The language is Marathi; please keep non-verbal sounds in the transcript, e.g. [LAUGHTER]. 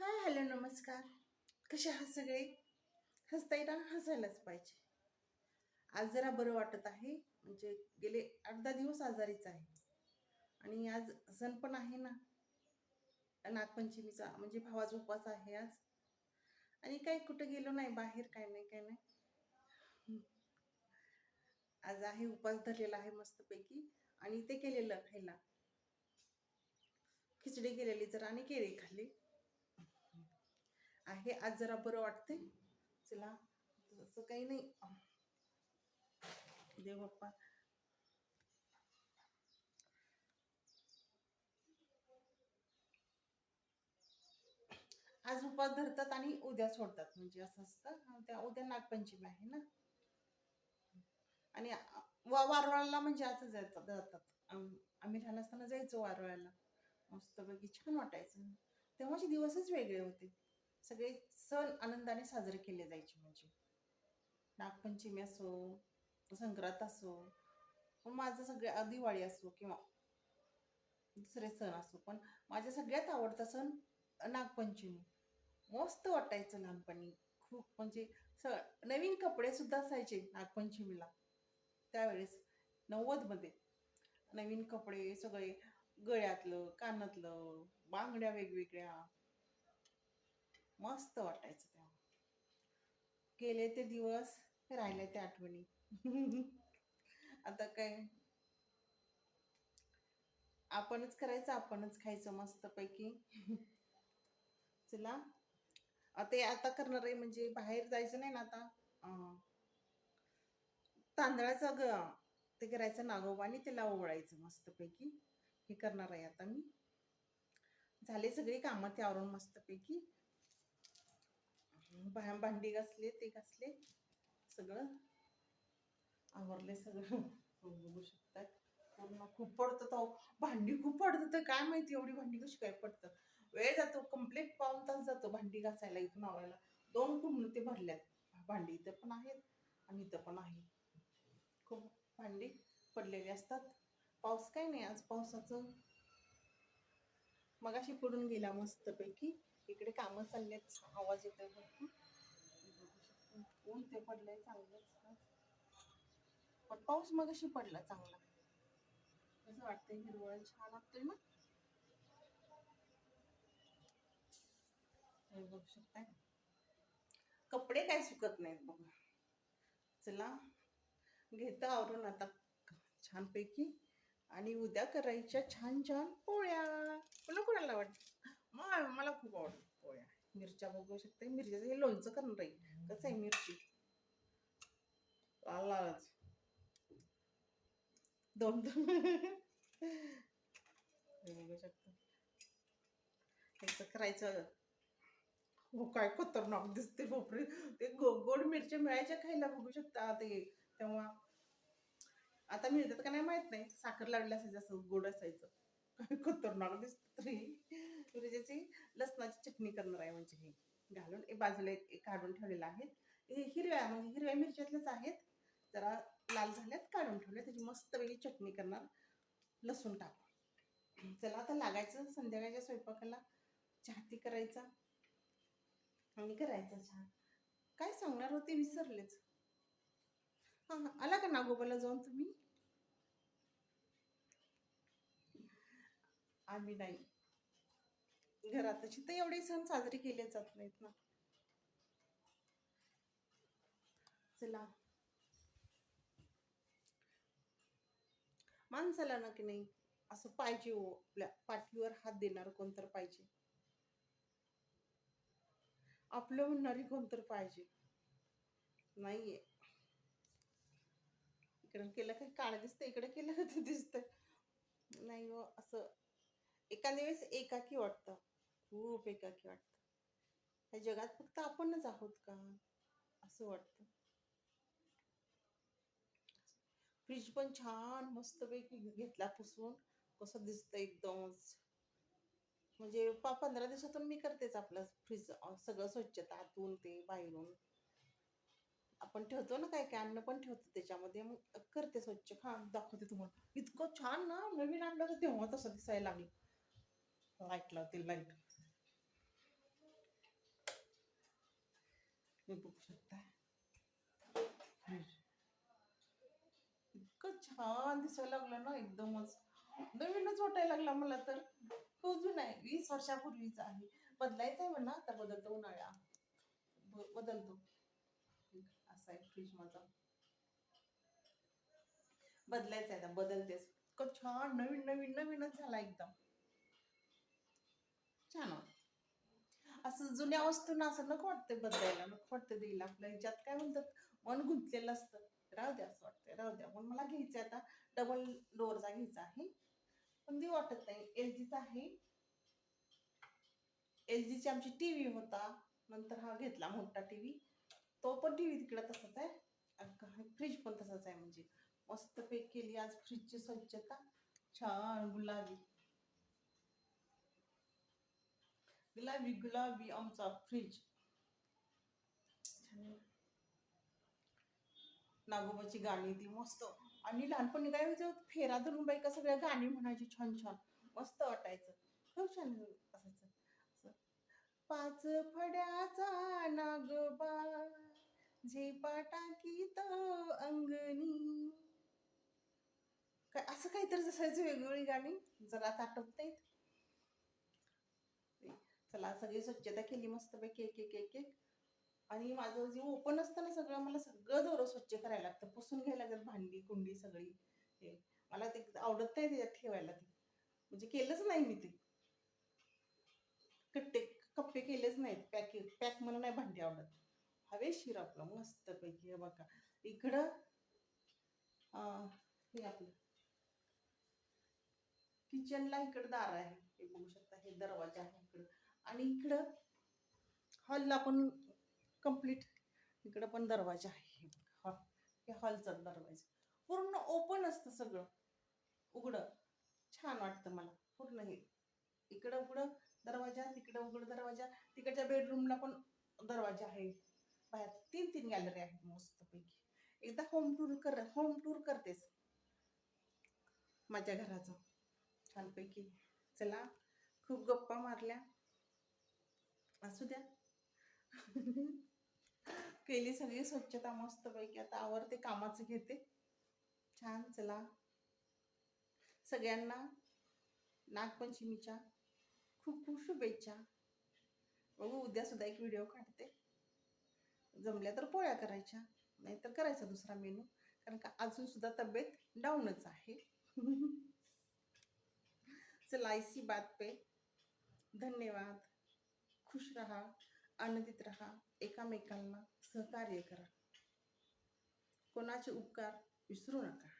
हाय हॅलो नमस्कार. कसे आहात सगळे? हसताय ना हसायलाच पाहिजे. आज जरा बरं वाटत आहे. म्हणजे गेले आठ दहा दिवस आजारीच आहे. आणि आज सण पण आहे ना. नागपंचमीचा म्हणजे भावाचा उपवास आहे आज. आणि काही कुठं गेलो नाही बाहेर काय नाही काय नाही. आज आहे उपवास धरलेला आहे मस्तपैकी. आणि ते केलेलं खायला. खिचडी केलेली जरा आणि केळी खाल्ली. आहे. आज जरा बरं वाटते चला तसं काही नाही. देव बाप्पा. आज उपास धरतात आणि उद्या सोडतात. म्हणजे असं असतं. त्या उद्या नागपंचमी आहे ना? आणि वा वारवाळाला म्हणजे असं जातात. जातात आम्ही लहान असताना जायचो वारवाळ्याला मस्तपैकी छान वाटायचं. तेव्हाचे दिवसच वेगळे होते. सगळे सण आनंदाने साजरे केले जायचे म्हणजे. नागपंचमी असो संक्रांत असो माझं सगळं दिवाळी असो किंवा दुसरे सण असो पण माझ्या सगळ्यात आवडता सण नागपंचमी. मस्त वाटायचं लहानपणी. खूप म्हणजे स नवीन कपडे सुद्धा असायचे नागपंचमीला. त्यावेळेस नव्वदमध्ये नवीन कपडे सगळे गळ्यातलं कानातलं बांगड्या वेगवेगळ्या मस्त वाटायचं तेव्हा. गेले ते दिवस राहिले ते आठवणी. [LAUGHS] आता काय? आपणच करायचं आपणच खायचं मस्तपैकी. [LAUGHS] चला. ते आता करणार आहे म्हणजे बाहेर जायचं नाही ना आता? तांदळाचं ग ते करायचं नागोबा आणि त्याला ओवळायचं मस्तपैकी. हे करणार आहे आता मी. झाले सगळी कामं त्यावरून मस्तपैकी. भा- भांडी घासले ते घासले. सगळं. आवरले सगळं. हो, बघू शकतात पूर्ण खूप पडतं तो. भांडी खूप पडतं तर काय माहिती एवढी भांडी कशी काय पडतं. वेळ जातो कंप्लीट पाऊन तास जातो भांडी घासायला इथून आवरायला. दोन कुंड ते भरल्यात. भांडी इथं पण आहेत आणि इथं पण आहे. खूप भांडी पडलेली असतात. पाऊस काय नाही आज पावसाचं. मगाशी पडून गेला मस्तपैकी. इकडे कामं चाललेत. आवाज येतोय भरपूर. ऊन ते पडलंय चांगलंच पण पाऊस मगाशी पडला चांगला. कसं वाटतंय हिरवळ? छान वाटतंय ना? हे बघू शकताय. कपडे काय सुकत नाहीत बघा. चला घेतं आवरून आता. छानपैकी. आणि उद्या करायच्या छान छान पोळ्या. पुन्हा कोणाला आवडत? मग मला खूप आवडतं पोळ्या. मिरच्या बघू शकते मिरच्याचं हे लोणचं करणार आहे कसं आहे मिरची लाल लालच दोन दोन. बघू शकतो. करायचं. हो काय खतरनाक दिसते बापरे. ते गो गोड मिरच्या मिळायच्या खायला बघू शकता ते. तेव्हा आता मिळतात का नाही माहीत नाही. साखर लावली असायचं असं गोड असायचं. काय खतरनाक दिसत तरी. मिरच्याची लसणाची चटणी करणार आहे म्हणजे हे. घालून बाजूला एक काढून ठेवलेलं आहे. हिरव्या म्हणजे हिरव्या मिरच्यातलेच आहेत. जरा लाल झाल्यात काढून ठेवले त्याची मस्त वेगळी चटणी करणार. लसूण टाकून. चला आता लागायचं संध्याकाळच्या स्वयंपाकाला. चहाती करायचा. आणि करायचा छान काय सांगणार होते? विसरलेच. हा आला का नागोबाला जाऊन तुम्ही? आम्ही नाही. घरात तर एवढे सण साजरे केले जात नाहीत ना. चला. माणसाला ना की नाही असं पाहिजे हो आपल्या पाठीवर हात देणार कोणतर पाहिजे. आपलं म्हणणारी कोणतर पाहिजे. नाहीये. इकडं केलं काही काळ दिसतंय इकडे केलं का ते दिसतंय. नाही हो असं एखाद्या वेळेस एकाकी वाटतं खूप एकाकी वाटतं. या जगात फक्त आपणच आहोत का? असं वाटतं. फ्रीज पण छान मस्तपैकी घेतला पुसून. कसं दिसतं एकदमच म्हणजे पा पंधरा दिवसातून मी करतेच आपलं फ्रीज सगळं स्वच्छता आतून ते बाहेरून. आपण ठेवतो ना काय काय अन्न पण ठेवतो त्याच्यामध्ये मग करते स्वच्छ. हा दाखवते तुम्हाला. इतकं छान ना नवीन आणलं तर तेव्हा तसं दिसायला लागलं. लाइट लावते लाइट मी बघू शकता. इतकं छान दिसायला लागलं ना एकदमच. नवीनच वाटायला लागला मला तर. तो जुना आहे वीस वर्षापूर्वीचा आहे. बदलायचा आहे म्हणा आता बदलतो उन्हाळ्या बदलतो. असा आहे फ्रीज माझा. बदलायचा आहे बदलतेच. इतकं छान नवीन नवीन नवीनच झाला एकदम. छान असं जुन्या वस्तूंना असं नको वाटतं बदलायला नको वाटतं देईल आपल्या ह्याच्यात काय म्हणतात मन गुंतलेलं असतं. राहू द्या असं वाटतंय राहू द्या. पण मला घ्यायचं आता. डबल डोअरचा घ्यायचा आहे. पण ती वाटत नाही. एल जीचा आहे. एल जीची आमची टीव्ही होता. नंतर हा घेतला मोठा टीव्ही तो पण टीव्ही तिकडे तसाच आहे. फ्रीज पण तसाच आहे म्हणजे. मस्त पेक केली आज फ्रीजची स्वच्छता. छान गुलाबी. गुलाबी गुलाबी आमचा फ्रीज नागोबाची गाणी ती मस्त. आणि लहानपणी काय व्हायचं फेरा धरून बायका सगळ्या गाणी म्हणायची छान छान. मस्त वाटायचं. खूप छान असायचं. असं. पाच फड्याचा नागोबा झेपा टाकीत अंगणी. काय असं काहीतरी असायचं वेगवेगळी गाणी. जरा आता नाहीत. चला सगळी स्वच्छता केली मस्तपैकी एक एक एक एक. आणि माझं जे ओपन असतं ना सगळं मला सगळं दोरं स्वच्छ करायला लागतं. पुसून घ्यायला लागतात भांडी कुंडी सगळी. हे. मला ते आवडत नाही त्याच्यात ठेवायला ते. म्हणजे केलंच नाही मी ते. कट्टे कप्पे केलेच नाहीत. पॅक पॅक मला नाही भांडी आवडत. हवेशीर आपलं मस्त पैकी. हे बघा. इकडं हे आपलं. किचनला इकडं दार आहे. हे बघू शकता. हे दरवाजा आहे इकडं. आणि इकडं हॉलला पण कंप्लीट इकडं पण दरवाजा आहे. हॉल हे हॉलचा दरवाजा. पूर्ण ओपन असतं सगळं. उघडं. छान वाटतं मला. पूर्ण हे. इकडं उघडं दरवाजा तिकडं उघडं दरवाजा. तिकडच्या बेडरूमला पण दरवाजा आहे. बाहेर तीन तीन गॅलरी आहेत मस्तपैकी. एकदा होम टूर कर होम टूर करतेस. माझ्या घराचं. छानपैकी. चला. खूप गप्पा मारल्या. असू द्या. [LAUGHS] केली सगळी स्वच्छता मस्तपैकी. आता आवरते कामाचं घेते. छान चला. सगळ्यांना नागपंचमीच्या खूप खूप शुभेच्छा. बघू उद्या सुद्धा एक व्हिडिओ काढते. जमल्या तर पोळ्या करायच्या नाहीतर करायचा दुसरा मेनू कारण का अजून सुद्धा तब्येत डाऊनच आहे. [LAUGHS] चला आयसी बात पे धन्यवाद. खुश रहा. आनंदित रहा एकामेकांना सहकार्य करा. कोणाचे उपकार विसरू नका.